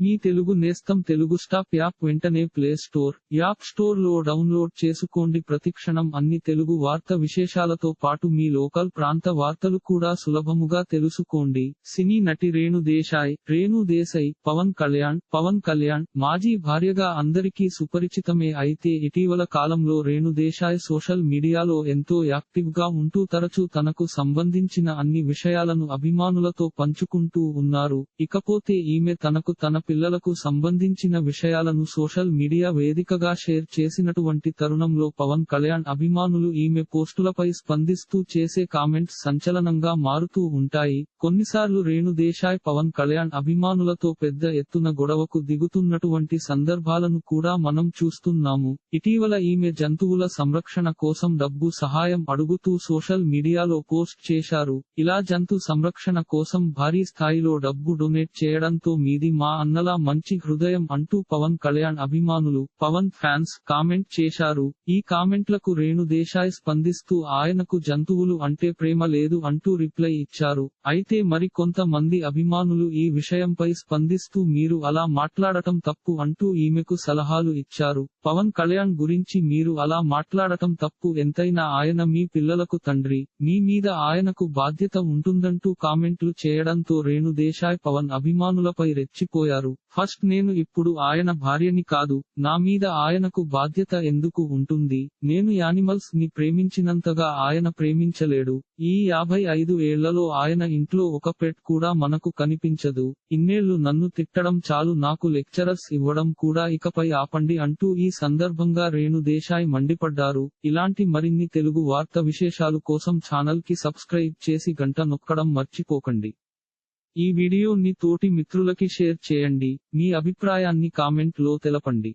మీ తెలుగు నేస్తం Telugu stop app వెంటనే play store app స్టోర్లో డౌన్లోడ్ చేసుకోండి. ప్రతిక్షణం అన్ని తెలుగు వార్త విశేషాలతో పాటు మీ లోకల్ ప్రాంత వార్తలు కూడా సులభముగా తెలుసుకోండి. సినీ నటి రేణు దేశాయ్ రేణు దేశాయ్ పవన్ కళ్యాణ్ పవన్ కళ్యాణ్ మాజీ భార్యగా అందరికీ సుపరిచితమే. అయితే ఇటీవల కాలంలో రేణు దేశాయ్ సోషల్ మీడియాలో ఎంతో యాక్టివ్గా ఉంటూ తరచూ తనకు సంబంధించిన అన్ని విషయాలను అభిమానులతో పంచుకుంటూ ఉన్నారు. ఇకపోతే ఈమె తనకు తన పిల్లలకు సంబంధించిన విషయాలను సోషల్ మీడియా వేదికగా షేర్ చేసినటువంటి తరుణంలో పవన్ కళ్యాణ్ అభిమానులు ఈమె పోస్టులపై స్పందిస్తూ చేసే కామెంట్స్ సంచలనంగా మారుతూ ఉంటాయి. కొన్నిసార్లు రేణు దేశాయ్ పవన్ కళ్యాణ్ అభిమానులతో పెద్ద ఎత్తున గొడవకు దిగుతున్నటువంటి సందర్భాలను కూడా మనం చూస్తున్నాము. ఇటీవల ఈమె జంతువుల సంరక్షణ కోసం డబ్బు సహాయం అడుగుతూ సోషల్ మీడియాలో పోస్ట్ చేశారు. ఇలా జంతు సంరక్షణ కోసం భారీ స్థాయిలో డబ్బు డొనేట్ చేయడంతో మీది మా అన్న మనలా మంచి హృదయం అంటూ పవన్ కళ్యాణ్ అభిమానులు పవన్ ఫ్యాన్స్ కామెంట్ చేశారు. ఈ కామెంట్లకు రేణుదేశాయ్ స్పందిస్తూ ఆయనకు జంతువులు అంటే ప్రేమ లేదు అంటూ రిప్లై ఇచ్చారు. అయితే మరి కొంతమంది అభిమానులు ఈ విషయంపై స్పందిస్తూ మీరు అలా మాట్లాడటం తప్పు అంటూ ఈమెకు సలహాలు ఇచ్చారు. పవన్ కళ్యాణ్ గురించి మీరు అలా మాట్లాడటం తప్పు. ఎంతైనా ఆయన మీ పిల్లలకు తండ్రి. మీ మీద ఆయనకు బాధ్యత ఉంటుందంటూ కామెంట్లు చేయడంతో రేణు దేశాయ్ పవన్ అభిమానులపై రెచ్చిపోయారు. ఫస్ట్ నేను ఇప్పుడు ఆయన భార్యని కాదు. నా మీద ఆయనకు బాధ్యత ఎందుకు ఉంటుంది? నేను యానిమల్స్ని ప్రేమించినంతగా ఆయన ప్రేమించలేడు. ఈ యాభై ఐదు ఏళ్ళలో ఆయన ఇంట్లో ఒక పెట్ కూడా మనకు కనిపించదు. ఇన్నేళ్ళు నన్ను తిట్టడం చాలు నాకు లెక్చరర్స్ ఇవ్వడం కూడా ఇకపై ఆపండి అంటూ ఈ సందర్భంగా రేణు దేశాయ్ మండిపడ్డారు. ఇలాంటి మరిన్ని తెలుగు వార్త విశేషాలు కోసం ఛానల్కి సబ్స్క్రైబ్ చేసి గంట నొక్కడం మర్చిపోకండి. ఈ వీడియోని తోటి మిత్రులకి షేర్ చేయండి. మీ అభిప్రాయాన్ని కామెంట్లో తెలపండి.